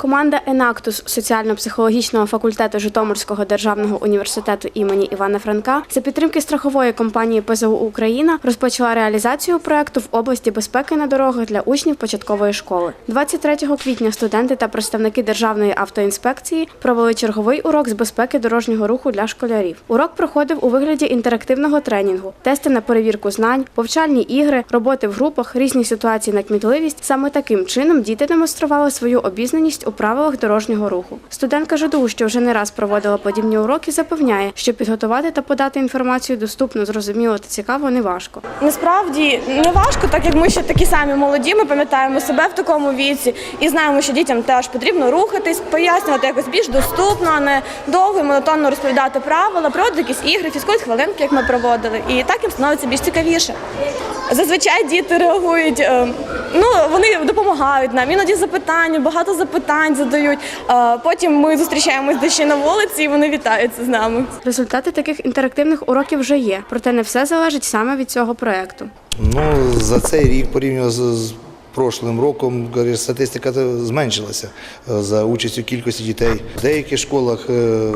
Команда Енактус соціально-психологічного факультету Житомирського державного університету імені Івана Франка за підтримки страхової компанії ПЗУ Україна розпочала реалізацію проекту в області безпеки на дорогах для учнів початкової школи. 23 квітня студенти та представники державної автоінспекції провели черговий урок з безпеки дорожнього руху для школярів. Урок проходив у вигляді інтерактивного тренінгу, тести на перевірку знань, повчальні ігри, роботи в групах, різні ситуації на кмітливість. Саме таким чином діти демонстрували свою обізнаність у правилах дорожнього руху. Студентка ЖДУ, що вже не раз проводила подібні уроки, запевняє, що підготувати та подати інформацію доступно, зрозуміло та цікаво не важко. Насправді не важко, так як ми ще такі самі молоді, ми пам'ятаємо себе в такому віці і знаємо, що дітям теж потрібно рухатись, пояснювати якось більш доступно, а не довго і монотонно розповідати правила, проводити якісь ігри, фізкульт хвилинки, як ми проводили. І так їм становиться більш цікавіше. Зазвичай діти реагують, е, ну вони допомагають нам. Іноді запитання, багато запитань задають. Е, Потім ми зустрічаємось дещо на вулиці, і вони вітаються з нами. Результати таких інтерактивних уроків вже є, проте не все залежить саме від цього проекту. Ну, за цей рік порівняно з прошлим роком статистика зменшилася е, за участю кількості дітей. В деяких школах е,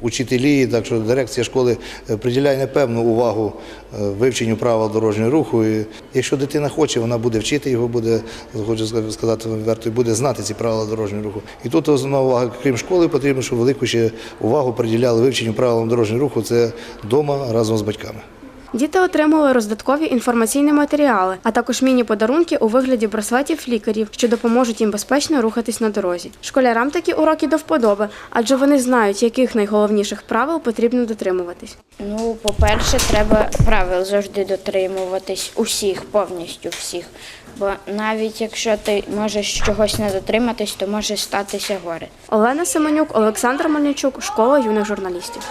учителі, так що дирекція школи е, приділяє непевну увагу вивченню правил дорожнього руху. І якщо дитина хоче, вона буде вчити його, буде, хочу сказати відверто, і буде знати ці правила дорожнього руху. І тут основна увага, крім школи, потрібно, щоб велику ще увагу приділяли вивченню правил дорожнього руху. Це вдома разом з батьками. Діти отримали роздаткові інформаційні матеріали, а також міні-подарунки у вигляді браслетів лікарів, що допоможуть їм безпечно рухатись на дорозі. Школярам такі уроки до вподоби, адже вони знають, яких найголовніших правил потрібно дотримуватись. Ну, по-перше, треба правил завжди дотримуватись усіх, повністю всіх. Бо навіть якщо ти можеш чогось не дотриматись, то може статися горе. Олена Семенюк, Олександр Мельничук, школа юних журналістів.